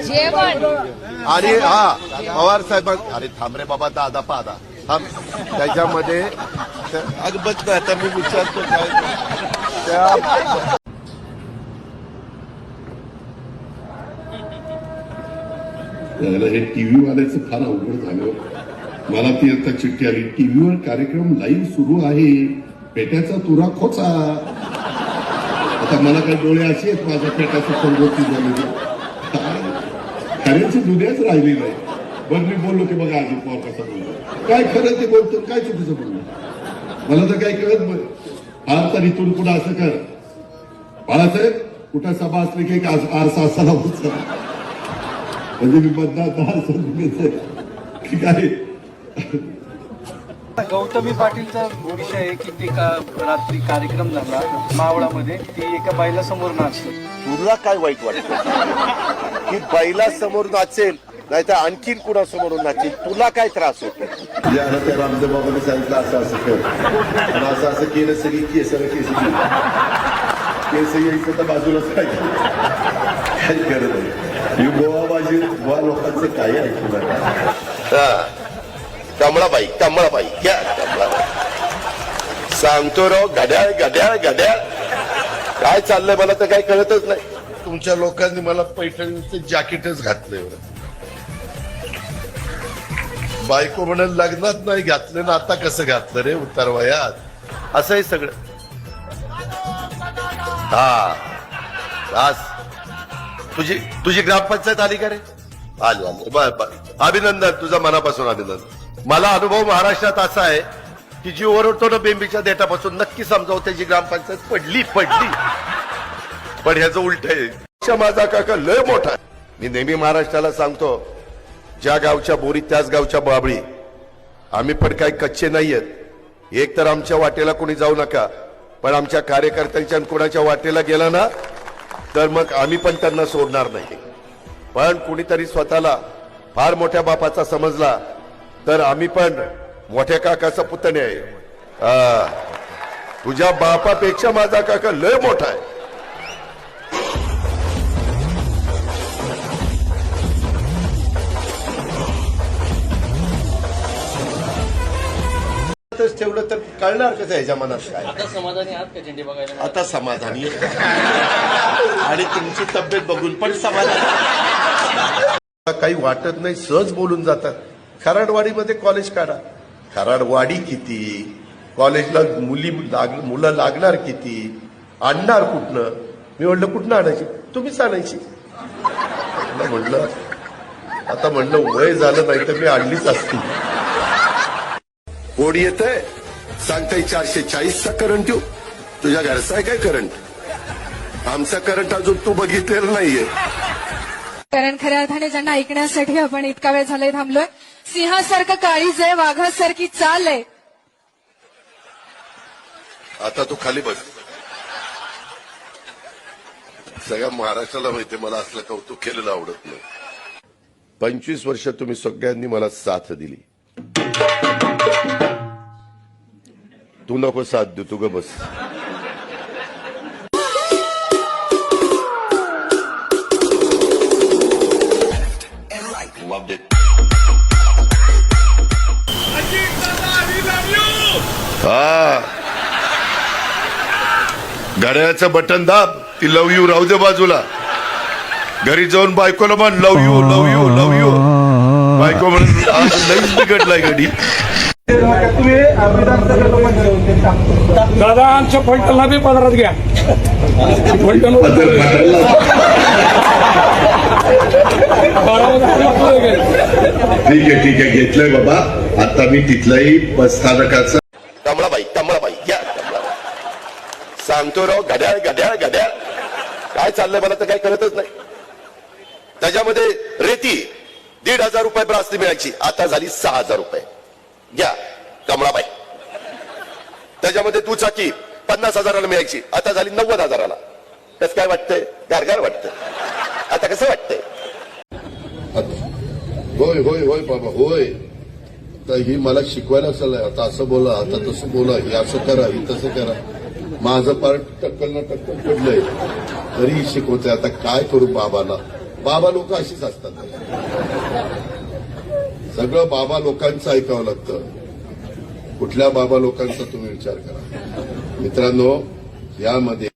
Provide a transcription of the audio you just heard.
जेवण. आणि हा पवार साहेब अरे थांब रे बाबा दादा पादा थांब. त्याच्यामध्ये त्या- अगं बघ ना आता मी विचारतो काय. हे टीव्ही वाल्याचं फार अवघड झालं मला ती आता चिठ्ठी आली. टीव्हीवर कार्यक्रम लाईव्ह सुरू आहे. पेट्याचा तुरा खोचा. आता मला काही डोळे असे आहेत माझ्या पेट्याचं संगोपी झालेली. खऱ्यांची दुनियाच राहिली नाही. बरं मी बोललो की बघा अजित पवार कसा बोललो काय खरं ते बोलतो काय चुकीचं बोललो मला तर काही कळत बरं फार तर इथून कुठं असं कर. बाळासाहेब कुठं सभा असली की आरसा असायला होता म्हणजे मी मतदार समजून आहे की काय गौतमी पाटीलचा विषय आहे की ते का रात्री कार्यक्रम झाला मावळामध्ये ती एका बाईला समोर नाचली तुला काय वाईट वाटतं? की बैला समोर नाचेल नाहीतर आणखीन कुणा समोरून नाचेल तुला काय त्रास होतो? रामदेव बाबाने सांगितलं असं असं कर. असं असं केलं सगळी केस केस केस यायचं तर बाजूलाच काय करत नाही. गोवा बाजी गोवा लोकांचं काही ऐकू नका. कमळाबाई कमळाबाई घ्या कमळाबाई सांगतो राव घड्याळ घड्याळ घड्याळ. काय चाललंय मला तर काही कळतच नाही. तुमच्या लोकांनी मला पैठणीचे जॅकेटच घातलंय बायको म्हणून लग्नात नाही घातलं ना आता कसं घातलं रे उतार वयात? असं सगळं. हा. आज तुझी तुझी ग्रामपंचायत आली का रे? आली आली. बर बर. अभिनंदन तुझा मनापासून अभिनंदन. मला अनुभव महाराष्ट्रात असा आहे की जी ओरडतो ना बेंबीच्या देठापासून नक्की समजावं त्याची ग्रामपंचायत पडली पडली. पण ह्याचं उलट आहे. माझा काका लय मोठा मी नेहमी महाराष्ट्राला सांगतो ज्या गावच्या बोरी त्याच गावच्या बाबळी. आम्ही पण काही कच्चे नाहीयेत. एक तर आमच्या वाटेला कोणी जाऊ नका पण आमच्या कार्यकर्त्यांच्या कोणाच्या वाटेला गेला ना तर मग आम्ही पण त्यांना सोडणार नाही. पण कुणीतरी स्वतःला फार मोठ्या बापाचा समजला तर आम्ही पण मोठ्या काकाचा पुतणे आहे. तुझ्या बापापेक्षा माझा काका लय मोठा आहे. ठेवलं तर कळणार कसं ह्याच्या मनात काय? आता समाधानी आहात का झेंडे बघायला? आता समाधानी. आणि तुमची तब्येत बघून पण समाधानी काही वाटत नाही सहज बोलून जातात. खराडवाडीमध्ये कॉलेज काढा. खराडवाडी किती? कॉलेजला मुली लाग मुलं लागणार किती? आणणार कुठनं? मी म्हणलं कुठनं आणायची? तुम्हीच आणायची. म्हणलं म्हणलं आता म्हणलं वय झालं नाही तर मी आणलीच असती. कोण येत आहे सांगताय चारशे चाळीसचा करंट येऊ. तुझ्या घरचा आहे काय करंट आमचा करंट अजून तू बघितलेला नाहीये. कारण खऱ्या अर्थाने ज्यांना ऐकण्यासाठी आपण इतका वेळ झालाय थांबलोय सिंहासारखं काळीज आहे वाघासारखी चाल आहे. आता तू खाली बस. सगळ्या महाराष्ट्राला माहितीये मला असलं कौतुक केलेलं आवडत नाही. पंचवीस वर्ष तुम्ही सगळ्यांनी मला साथ दिली. तू नको साथ देऊ तू ग बस. हा. घड्याळाचं बटन दाब ती लव यू राहू दे बाजूला. घरी जाऊन बायकोला म्हण love you love you love you. बायको म्हणून आज लईच बिघडलाय घडी दादा आमच्या फलटणला बी पदरात घ्या. फलटण ठीक आहे ठीक आहे. घेतलंय बाबा. आता मी तिथल्याही बस स्थानकाचं कमळाबाई कमळाबाई घ्या कमळाबाई सांगतो राव घड्याळ घड्याळ घड्याळ काय चाललंय मला तर काही कळतच नाही. त्याच्यामध्ये रेती दीड हजार रुपये ब्रासली मिळायची. आता झाली सहा हजार रुपये. घ्या कमळाबाई. त्याच्यामध्ये दुचाकी पन्नास हजाराला मिळायची. आता झाली नव्वद हजाराला. कसं काय वाटतंय? गारगार वाटतं आता कसं वाटतंय? होय होय होय बाबा होय. तर ही मला शिकवायला चाललंय. आता असं बोला आता तसं बोला हे असं करा हे तसं करा. माझं पार्ट टक्कल ना टक्कल पडलंय. तरी शिकवतोय आता काय करू बाबाला? बाबा लोक अशीच असतात. सगळं बाबा लोकांचं ऐकावं लागतं. कुठल्या बाबा लोकांचा तुम्ही विचार करा. मित्रांनो यामध्ये